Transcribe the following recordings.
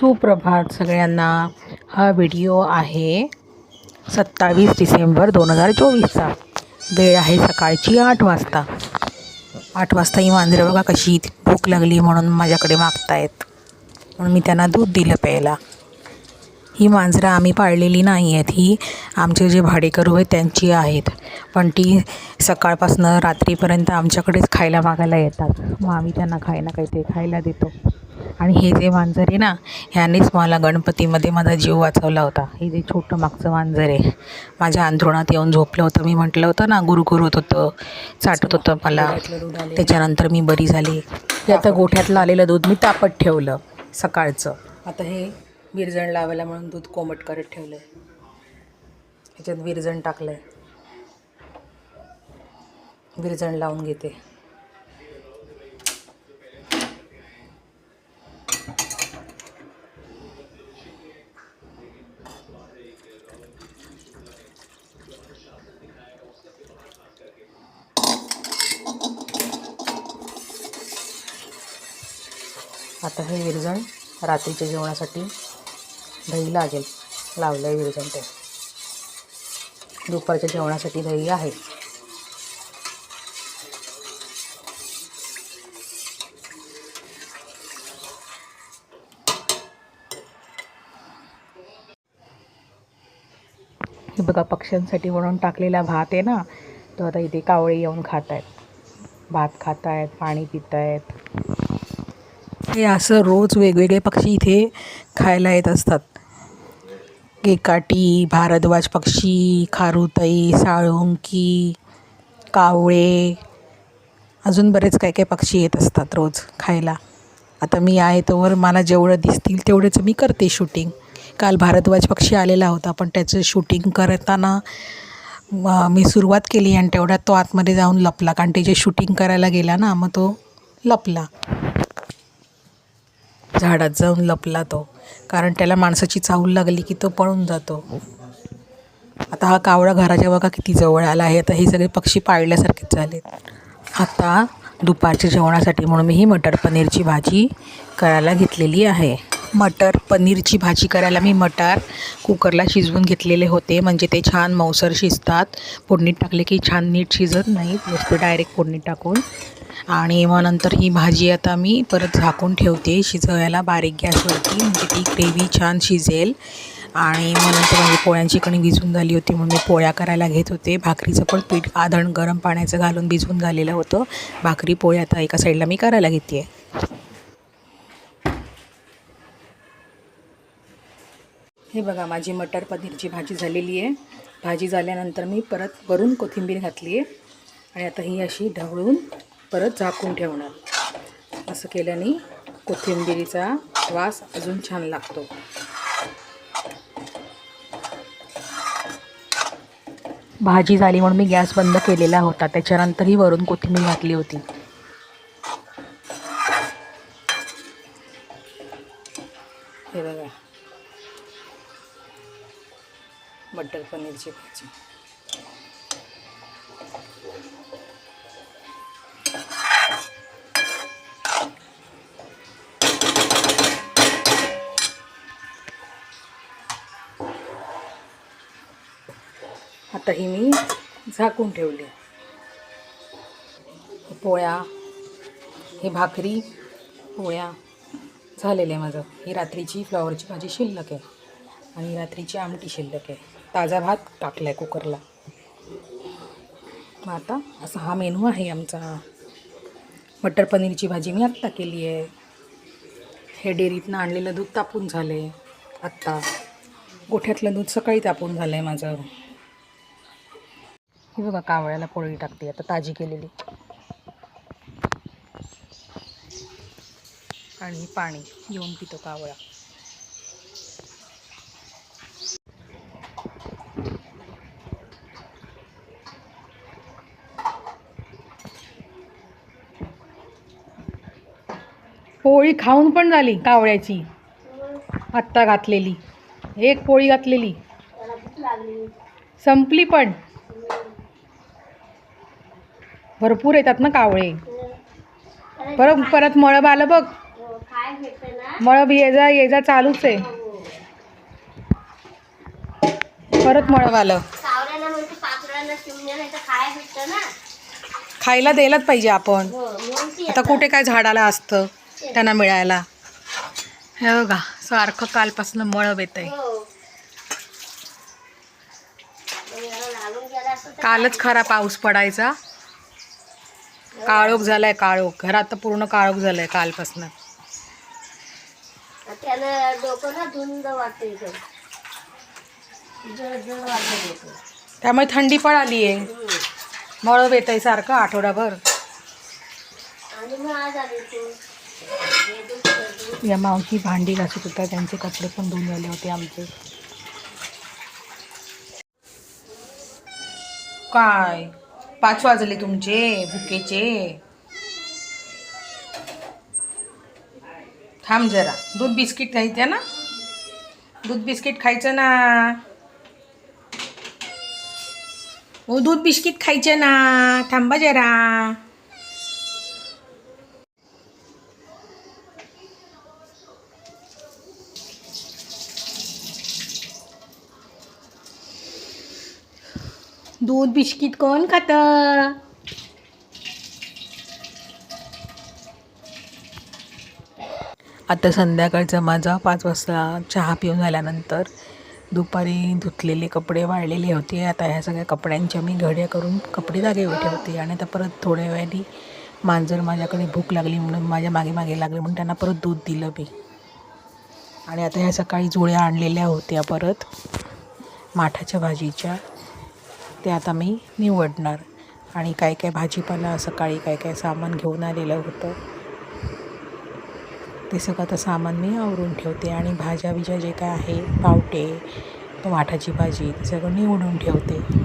सुप्रभात सगळ्यांना. हा व्हिडिओ आहे सत्तावीस डिसेंबर दोन हजार चोवीसचा. वेळ आहे सकाळची आठ वाजता. आठ वाजता ही मांजरं बघा कशी भूक लागली म्हणून माझ्याकडे मागतायत. म्हणून मी त्यांना दूध दिलं प्यायला. ही मांजरं आम्ही पाळलेली नाही आहेत ही आमचे जे भाडेकरू आहेत त्यांची आहेत. पण ती सकाळपासनं रात्रीपर्यंत आमच्याकडेच खायला मागायला येतात. मग आम्ही त्यांना खायला काहीतरी खायला देतो. आणि हे जे मांजर आहे ना ह्यानेच मला गणपतीमध्ये माझा जीव वाचवला होता. हे जे छोटं मागचं मांजर आहे माझ्या अंथरुणात येऊन झोपलं होतं. मी म्हटलं होतं ना गुरुगुर होत होतं चाटत होतं मला. त्याच्यानंतर मी बरी झाली. आता गोठ्यातलं आलेलं दूध मी तापत ठेवलं सकाळचं. आता हे विरजण लावायला म्हणून दूध कोमट करत ठेवलं आहे ह्याच्यात विरजण टाकलं आहे विरजण लावून घेते. आता हे विरजण रात्रीच्या जेवणासाठी दही लागेल. लावलं आहे विरजण ते. दुपारच्या जेवणासाठी दही आहे. हे बघा पक्ष्यांसाठी म्हणून टाकलेला भात आहे ना तो आता इथे कावळे येऊन खात आहेत भात खात आहेत पाणी पित आहेत हे असं रोज वेगवेगळे पक्षी इथे खायला येत असतात. केकाटी भारद्वाज पक्षी खारुताई साळुंकी कावळे अजून बरेच काही काही पक्षी येत असतात रोज खायला. आता मी आहे तोवर मला जेवढं दिसतील तेवढेच मी करते शूटिंग काल भारद्वाज पक्षी आलेला होता पण त्याचं शूटिंग करताना मी सुरुवात केली आणि तेवढ्यात तो आतमध्ये जाऊन लपला. कारण ते जे शूटिंग करायला गेला ना मग तो लपला. झाडात जाऊन लपला तो कारण त्याला माणसाची चाहूल लागली की तो पळून जातो. आता हा कावळा घराच्या बघा किती जवळ आला आहे. आता हे सगळे पक्षी पाळल्यासारखेच झाले आता दुपारच्या जेवणासाठी म्हणून मी ही मटर पनीरची भाजी करायला घेतलेली आहे. मटर पनीरची भाजी करायला मी मटार कुकरला शिजवून घेतलेले होते. म्हणजे ते छान मऊसर शिजतात. फोडणीत टाकले की छान नीट शिजत नाही. नुसतं डायरेक्ट फोडणीत टाकून आणि मग नंतर ही भाजी आता मी परत झाकून ठेवते. शिजवायला बारीक गॅसवरती. म्हणजे ती ग्रेव्ही छान शिजेल. आणि मग नंतर माझी पोळ्यांची कणी भिजून झाली होती म्हणून मी पोळ्या करायला घेत होते. भाकरीचं पण पीठ आधण गरम पाण्याचं घालून भिजवून झालेलं होतं. भाकरी पोळी आता एका साईडला मी करायला घेते. हे बघा माझी मटर पनीरची भाजी झालेली आहे. भाजी झाल्यानंतर मी परत वरून कोथिंबीर घातली आहे. आणि आता ही अशी ढवळून परत झाकून ठेवणार. असं केल्याने कोथिंबिरीचा वास अजून छान लागतो. भाजी झाली म्हणून मी गॅस बंद केलेला होता. त्याच्यानंतरही वरून कोथिंबीर घातली होती. हे बघा. मटर पनीरची भाजी. आता ही मी झाकून ठेवली. पोळ्या ही भाकरी पोळ्या झालेलं आहे माझं. ही रात्रीची फ्लॉवरची भाजी शिल्लक आहे. आणि रात्रीची आमटी शिल्लक आहे. ताजा भात टाकला आहे कुकरला. मग आता असा हा मेनू आहे आमचा. मटर पनीरची भाजी मी आत्ता केली आहे. हे डेअरीतनं आणलेलं दूध तापून झालं आहे आत्ता. गोठ्यातलं दूध सकाळी तापून झालं आहे माझं. ही बघा कावळ्याला पोळी टाकते आता ताजी केलेली. आणि पाणी घेऊन पितो कावळा. पोळी खाऊन पण झाली कावळ्याची. आत्ता घातलेली. एक पोळी घातलेली. संपली पण. भरपूर येतात ना कावळे. परत परत मळब आलं बघ. मळब ये जा ये जा चालूच आहे. परत मळब आलं खायला द्यायलाच पाहिजे आपण. हो आता कुठे काय झाडाला असतं त्यांना मिळायला. हे बघा सारखं कालपासून मळब येत आहे कालच खरा पाऊस पडायचा. काळोख झालाय काळोख. घरात तर पूर्ण काळोख झालाय कालपासून. डोकं ना धुंद वाटते त्यामुळे थंडी पण आली आहे. मळब येत आहे सारखं आठवडाभर. या मावशी भांडी घासत होत्या. त्यांचे कपडे पण धुवून झाले होते आमचे. काय? पाच वाजले तुमचे भुकेचे. थांब जरा. दूध बिस्किट खायचं ना? दूध बिस्किट खायचं ना? हो दूध बिस्किट खायचं ना? थांबा जरा. दूध बिस्किट कोण खातं? आता संध्याकाळचा माझा पाच वाजता चहा पिऊन झाल्यानंतर दुपारी धुतलेले कपडे वाळलेले होते. आता ह्या सगळ्या कपड्यांच्या मी घड्या करून कपडे जागेवर ठेवते आणि आता परत थोड्या वेळाने मांजर माझ्याकडे भूक लागली म्हणून माझ्या मागे मागे लागले म्हणून त्यांना परत दूध दिलं मी. आणि आता ह्या सकाळी जुळ्या आणलेल्या होत्या परत माठाच्या भाजीच्या. ते आता मी निवडणार. आणि काय काय भाजीपाला सकाळी काय काय सामान घेऊन आलेलं होतं. ते सगळं आता सामान मी आवरून ठेवते. आणि भाज्या बिज्या जे काय आहे पावटे टमाटाची भाजी ते सगळं निवडून ठेवते.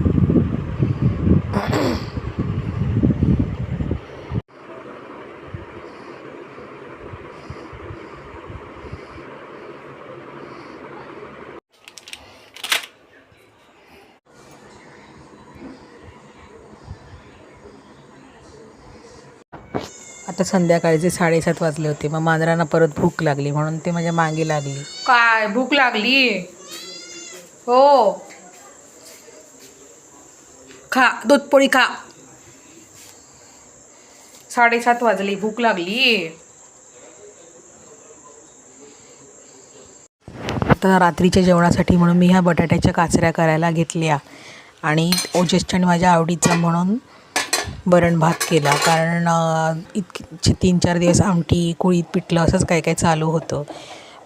आता संध्याकाळचे साडेसात वाजले होते मग मांजरांना परत भूक लागली म्हणून ते माझ्या मागे लागली. काय? भूक लागली? हो. खा दूधपोळी खा. साडेसात वाजले भूक लागली. आता रात्रीच्या जेवणासाठी म्हणून मी ह्या बटाट्याच्या काचऱ्या करायला घेतल्या. आणि ओजसच्या आणि माझ्या आवडीचा म्हणून वरण भात केला. कारण इतके तीन चार दिवस आमटी कुळीत पिठलं असंच काय काय चालू होतं.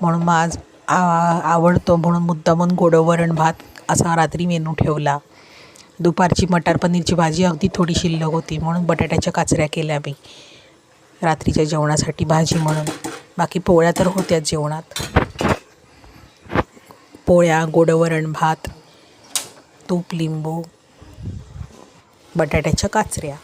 म्हणून मग आज आ- आवडतो म्हणून मुद्दामून गोडं वरण भात असा रात्री मेनू ठेवला. दुपारची मटार पनीरची भाजी अगदी थोडी शिल्लक होती. म्हणून बटाट्याच्या काचऱ्या केल्या मी. रात्रीच्या जेवणासाठी भाजी म्हणून. बाकी पोळ्या तर होत्याच जेवणात. पोळ्या गोडवरण भात तूप लिंबू बटाट्याच्या काचऱ्या.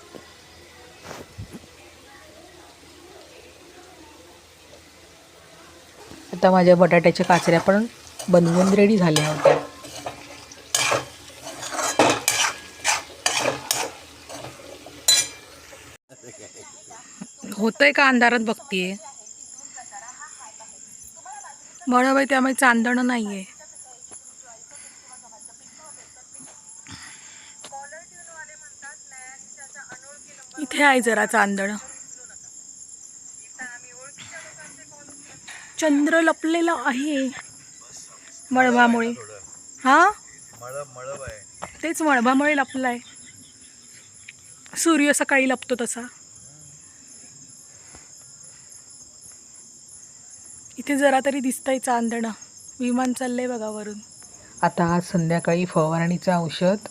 आता माझ्या बटाट्याच्या काचऱ्या पण बनवून रेडी झाल्या होत्या. होतंय का अंधारात बघतीये? बरोबर त्यामुळे चांदणं नाहीये. इथे आहे जरा चांदण? चंद्र लपलेला आहे. मळभामुळे हा? तेच मळभामुळे लपलाय. सूर्य सकाळी लपतो तसा. इथे जरा तरी दिसतंय चांदणं. विमान चाललंय बघा वरून. आता आज संध्याकाळी फवारणीचं औषध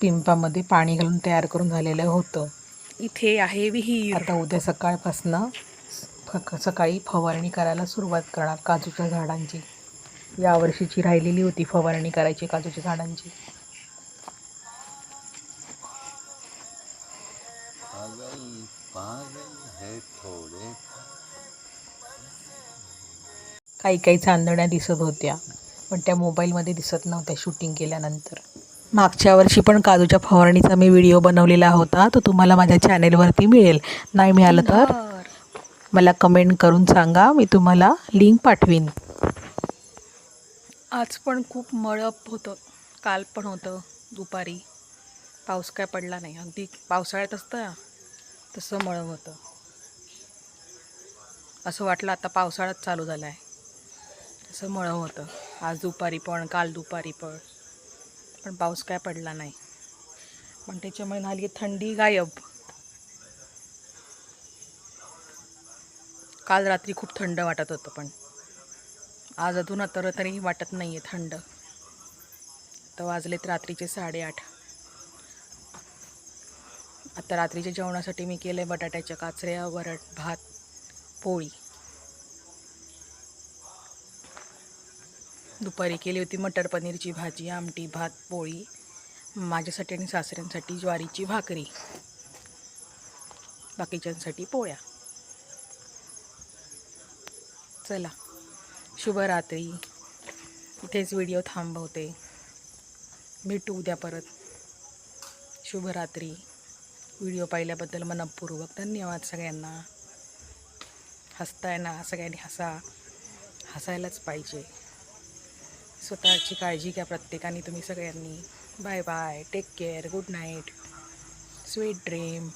पिंपामध्ये पाणी घालून तयार करून झालेलं होतं. इथे आहे विहीर. आता उद्या सकाळपासनं फ- सकाळी फवारणी करायला सुरुवात करणार काजूच्या झाडांची. यावर्षीची राहिलेली होती फवारणी करायची काजूच्या झाडांची. काही काही चांदण्या दिसत होत्या पण त्या मोबाईलमध्ये दिसत नव्हत्या शूटिंग केल्यानंतर. मागच्या वर्षी पण काजूच्या फवारणीचा मी व्हिडिओ बनवलेला होता तो तुम्हाला माझ्या चॅनेलवरती मिळेल. नाही मिळालं तर? मला कमेंट करून सांगा मी तुम्हाला लिंक पाठवीन. आज पण खूप मळप होतं. काल पण होतं दुपारी. पाऊस काय पडला नाही. अगदी पावसाळ्यात असतं ना तसं मळप होतं. असं वाटलं आता पावसाळ्यात चालू झाला आहे तसं मळं होतं. आज दुपारी पण काल दुपारी पण. पण पाऊस काय पडला नाही. पण त्याच्यामुळे झाली थंडी गायब. काल रात्री खूप थंड वाटत होतं पण आज अजून तर तरी वाटत नाही आहे थंड. तर वाजलेत रात्रीचे साडेआठ. आता रात्रीच्या जेवणासाठी मी केले बटाट्याच्या काचऱ्या वरट भात पोळी. दुपारी केली होती मटर पनीरची भाजी आमटी भात पोळी माझ्यासाठी आणि सासऱ्यांसाठी ज्वारीची भाकरी बाकीच्यांसाठी पोळ्या. चला शुभरात्री. इथेच व्हिडिओ थांबवते. भेटू उद्या परत. शुभरात्री. व्हिडिओ पाहिल्याबद्दल मनपूर्वक धन्यवाद सगळ्यांना. हसताय ना सगळ्यांनी हसा. हसायलाच पाहिजे. स्वतःची काळजी घ्या प्रत्येकाने तुम्ही सगळ्यांनी. Bye bye take care good night sweet dream